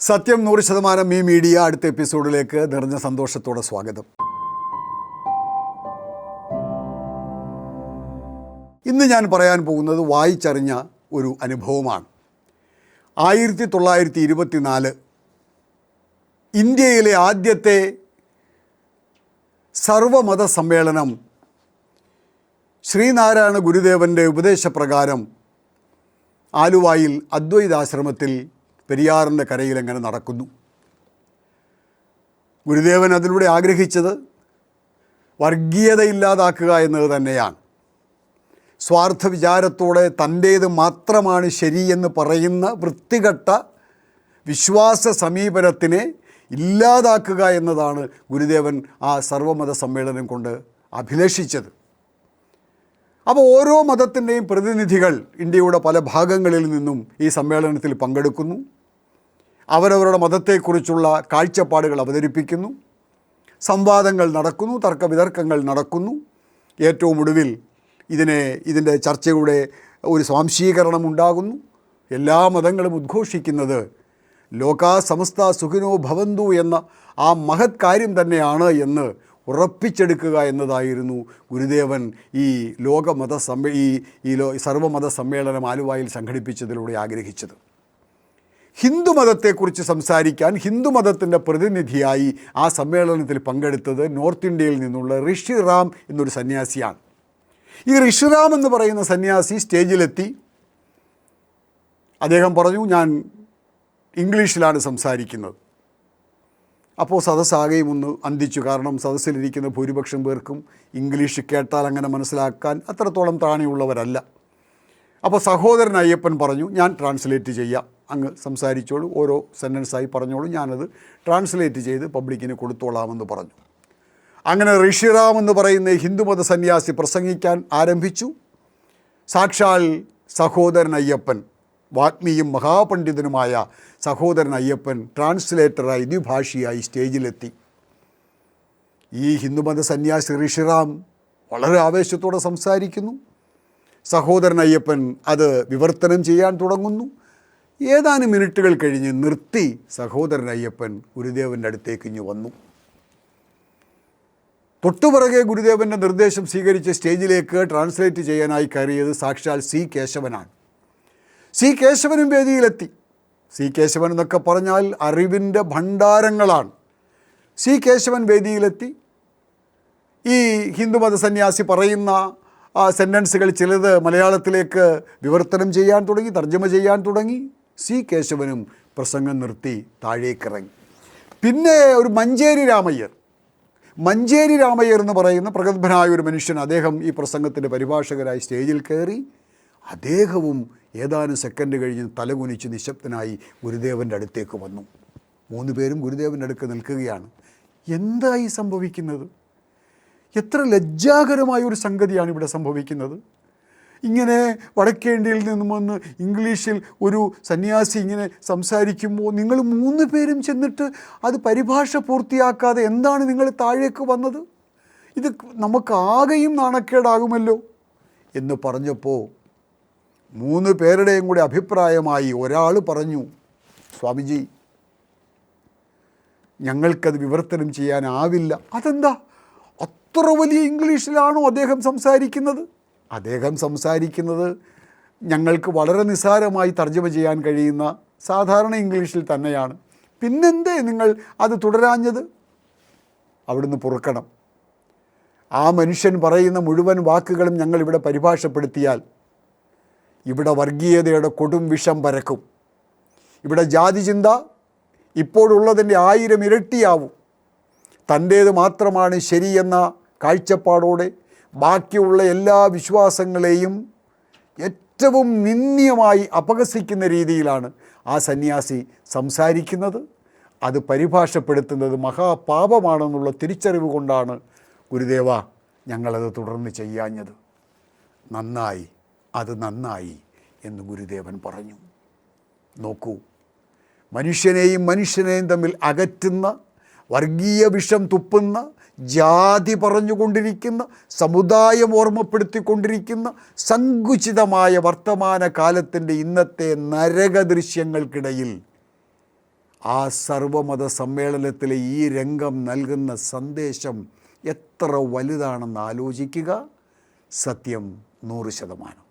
സത്യം നൂറ് ശതമാനം ഈ മീഡിയ അടുത്ത എപ്പിസോഡിലേക്ക് നിറഞ്ഞ സന്തോഷത്തോടെ സ്വാഗതം. ഇന്ന് ഞാൻ പറയാൻ പോകുന്നത് വായിച്ചറിഞ്ഞ ഒരു അനുഭവമാണ്. ആയിരത്തി തൊള്ളായിരത്തി ഇരുപത്തിനാല് ഇന്ത്യയിലെ ആദ്യത്തെ സർവമത സമ്മേളനം ശ്രീനാരായണ ഗുരുദേവന്റെ ഉപദേശപ്രകാരം ആലുവായിൽ അദ്വൈതാശ്രമത്തിൽ പെരിയാറിന്റെ കരയിൽ എങ്ങനെ നടക്കുന്നു? ഗുരുദേവൻ അതിലൂടെ ആഗ്രഹിച്ചത് വർഗീയതയില്ലാതാക്കുക എന്നത് തന്നെയാണ്. സ്വാർത്ഥ വിചാരത്തോടെ തന്റേത് മാത്രമാണ് ശരിയെന്ന് പറയുന്ന വൃത്തികെട്ട വിശ്വാസ സമീപനത്തിനെ ഇല്ലാതാക്കുക എന്നതാണ് ഗുരുദേവൻ ആ സർവമത സമ്മേളനം കൊണ്ട് അഭിലഷിച്ചത്. അപ്പോൾ ഓരോ മതത്തിന്റെയും പ്രതിനിധികൾ ഇന്ത്യയുടെ പല ഭാഗങ്ങളിൽ നിന്നും ഈ സമ്മേളനത്തിൽ പങ്കെടുക്കുന്നു. അവരവരുടെ മതത്തെക്കുറിച്ചുള്ള കാഴ്ചപ്പാടുകൾ അവതരിപ്പിക്കുന്നു. സംവാദങ്ങൾ നടക്കുന്നു തർക്കവിതർക്കങ്ങൾ നടക്കുന്നു. ഏറ്റവും ഒടുവിൽ ഇതിനെ ഇതിന്റെ ചർച്ചയുടെ ഒരു സ്വാംശീകരണം ഉണ്ടാകുന്നു. എല്ലാ മതങ്ങളും ഉദ്ഘോഷിക്കുന്നത് ലോകാ സമസ്ത സുഖിനോ ഭവന്തു എന്ന ആ മഹത് കാര്യം തന്നെയാണ് എന്ന് ഉറപ്പിച്ചെടുക്കുക എന്നതായിരുന്നു ഗുരുദേവൻ ഈ ലോകമത സമ്മേ ഈ ഈ ലോ സർവമത സമ്മേളനം ആലുവായിൽ സംഘടിപ്പിച്ചതിലൂടെ ആഗ്രഹിച്ചത്. ഹിന്ദുമതത്തെക്കുറിച്ച് സംസാരിക്കാൻ ഹിന്ദുമതത്തിന്റെ പ്രതിനിധിയായി ആ സമ്മേളനത്തിൽ പങ്കെടുത്തത് നോർത്ത് ഇന്ത്യയിൽ നിന്നുള്ള ഋഷി റാം എന്നൊരു സന്യാസിയാണ്. ഈ ഋഷിറാം എന്ന് പറയുന്ന സന്യാസി സ്റ്റേജിലെത്തി. അദ്ദേഹം പറഞ്ഞു ഞാൻ ഇംഗ്ലീഷിലാണ് സംസാരിക്കുന്നത്. അപ്പോൾ സദസ്സാകെയും ഒന്ന് അന്തിച്ചു. കാരണം സദസ്സിലിരിക്കുന്ന ഭൂരിപക്ഷം പേർക്കും ഇംഗ്ലീഷ് കേട്ടാൽ അങ്ങനെ മനസ്സിലാക്കാൻ അത്രത്തോളം താണിയുള്ളവരല്ല അപ്പോൾ സഹോദരൻ അയ്യപ്പൻ പറഞ്ഞു ഞാൻ ട്രാൻസ്ലേറ്റ് ചെയ്യാം. അങ്ങ് സംസാരിച്ചോളൂ ഓരോ സെന്റൻസായി പറഞ്ഞോളൂ. ഞാനത് ട്രാൻസ്ലേറ്റ് ചെയ്ത് പബ്ലിക്കിന് കൊടുത്തോളാമെന്ന് പറഞ്ഞു. അങ്ങനെ ഋഷിറാം എന്ന് പറയുന്ന ഹിന്ദുമത സന്യാസി പ്രസംഗിക്കാൻ ആരംഭിച്ചു. സാക്ഷാൽ സഹോദരൻ അയ്യപ്പൻ വാഗ്മിയും മഹാപണ്ഡിതനുമായ സഹോദരൻ അയ്യപ്പൻ ട്രാൻസ്ലേറ്ററായി ദ്വിഭാഷിയായി സ്റ്റേജിലെത്തി. ഈ ഹിന്ദുമത സന്യാസി ഋഷിറാം വളരെ ആവേശത്തോടെ സംസാരിക്കുന്നു. സഹോദരൻ അയ്യപ്പൻ അത് വിവർത്തനം ചെയ്യാൻ തുടങ്ങുന്നു. ഏതാനും മിനിറ്റുകൾ കഴിഞ്ഞ് നിർത്തി സഹോദരൻ അയ്യപ്പൻ ഗുരുദേവന്റെ അടുത്തേക്ക് ഇഞ്ഞു വന്നു. തൊട്ടുപുറകെ ഗുരുദേവന്റെ നിർദ്ദേശം സ്വീകരിച്ച് സ്റ്റേജിലേക്ക് ട്രാൻസ്ലേറ്റ് ചെയ്യാനായി കയറിയത് സാക്ഷാൽ സി കേശവനാണ്. സി കേശവനും വേദിയിലെത്തി. സി കേശവൻ എന്നൊക്കെ പറഞ്ഞാൽ അറിവിന്റെ ഭണ്ഡാരങ്ങളാണ്. സി കേശവൻ വേദിയിലെത്തി. ഈ ഹിന്ദുമത സന്യാസി പറയുന്ന സെന്റൻസുകൾ ചിലത് മലയാളത്തിലേക്ക് വിവർത്തനം ചെയ്യാൻ തുടങ്ങി തർജമ ചെയ്യാൻ തുടങ്ങി. സി കേശവനും പ്രസംഗം നിർത്തി താഴേക്കിറങ്ങി. പിന്നെ ഒരു മഞ്ചേരി രാമയ്യർ. മഞ്ചേരി രാമയ്യർ എന്ന് പറയുന്ന പ്രഗത്ഭനായ ഒരു മനുഷ്യൻ അദ്ദേഹം ഈ പ്രസംഗത്തിന്റെ പരിഭാഷകരായി സ്റ്റേജിൽ കയറി. അദ്ദേഹവും ഏതാനും സെക്കൻഡ് കഴിഞ്ഞ് തലകുനിച്ച് നിശബ്ദനായി ഗുരുദേവന്റെ അടുത്തേക്ക് വന്നു. മൂന്ന് പേരും ഗുരുദേവന്റെ അടുക്ക് നിൽക്കുകയാണ്. എന്തായി സംഭവിക്കുന്നത്? എത്ര ലജ്ജാകരമായ ഒരു സംഗതിയാണ് ഇവിടെ സംഭവിക്കുന്നത്? ഇങ്ങനെ വടക്കേ ഇന്ത്യയിൽ നിന്നും വന്ന് ഇംഗ്ലീഷിൽ ഒരു സന്യാസി ഇങ്ങനെ സംസാരിക്കുമ്പോൾ നിങ്ങൾ മൂന്ന് പേരും ചെന്നിട്ട് അത് പരിഭാഷ പൂർത്തിയാക്കാതെ എന്താണ് നിങ്ങൾ താഴേക്ക് വന്നത്? ഇത് നമുക്ക് ആകെയും നാണക്കേടാകുമല്ലോ എന്ന് പറഞ്ഞപ്പോൾ മൂന്ന് പേരുടെയും കൂടി അഭിപ്രായമായി ഒരാൾ പറഞ്ഞു സ്വാമിജി ഞങ്ങൾക്കത് വിവർത്തനം ചെയ്യാനാവില്ല. അതെന്താ? അത്ര വലിയ ഇംഗ്ലീഷിലാണോ അദ്ദേഹം സംസാരിക്കുന്നത്? അദ്ദേഹം സംസാരിക്കുന്നത് ഞങ്ങൾക്ക് വളരെ നിസ്സാരമായി തർജമ ചെയ്യാൻ കഴിയുന്ന സാധാരണ ഇംഗ്ലീഷിൽ തന്നെയാണ്. പിന്നെന്തേ നിങ്ങൾ അത് തുടരാഞ്ഞത്? അവിടുന്ന് പൊറുക്കണം. ആ മനുഷ്യൻ പറയുന്ന മുഴുവൻ വാക്കുകളും ഞങ്ങളിവിടെ പരിഭാഷപ്പെടുത്തിയാൽ ഇവിടെ വർഗീയതയുടെ കൊടും വിഷം പരക്കും. ഇവിടെ ജാതി ചിന്ത ഇപ്പോഴുള്ളതിന്റെ ആയിരം ഇരട്ടിയാവും. തന്റേത് മാത്രമാണ് ശരിയെന്ന കാഴ്ചപ്പാടോടെ ബാക്കിയുള്ള എല്ലാ വിശ്വാസങ്ങളെയും ഏറ്റവും നിന്ദ്യമായി അപഹസിക്കുന്ന രീതിയിലാണ് ആ സന്യാസി സംസാരിക്കുന്നത്. അത് പരിഭാഷപ്പെടുത്തുന്നത് മഹാപാപമാണെന്നുള്ള തിരിച്ചറിവ് കൊണ്ടാണ്. ഗുരുദേവ ഞങ്ങളത് തുടർന്ന് ചെയ്യാഞ്ഞത്. നന്നായി അത് നന്നായി എന്ന് ഗുരുദേവൻ പറഞ്ഞു. നോക്കൂ മനുഷ്യനെയും മനുഷ്യനെയും തമ്മിൽ അകറ്റുന്ന വർഗീയ വിഷം തുപ്പുന്ന ജാതി പറഞ്ഞുകൊണ്ടിരിക്കുന്ന സമുദായം ഓർമ്മപ്പെടുത്തിക്കൊണ്ടിരിക്കുന്ന സങ്കുചിതമായ വർത്തമാന കാലത്തിന്റെ ഇന്നത്തെ നരക ദൃശ്യങ്ങൾക്കിടയിൽ ആ സർവമത സമ്മേളനത്തിലെ ഈ രംഗം നൽകുന്ന സന്ദേശം എത്ര വലുതാണെന്ന് ആലോചിക്കുക. സത്യം നൂറ് ശതമാനം.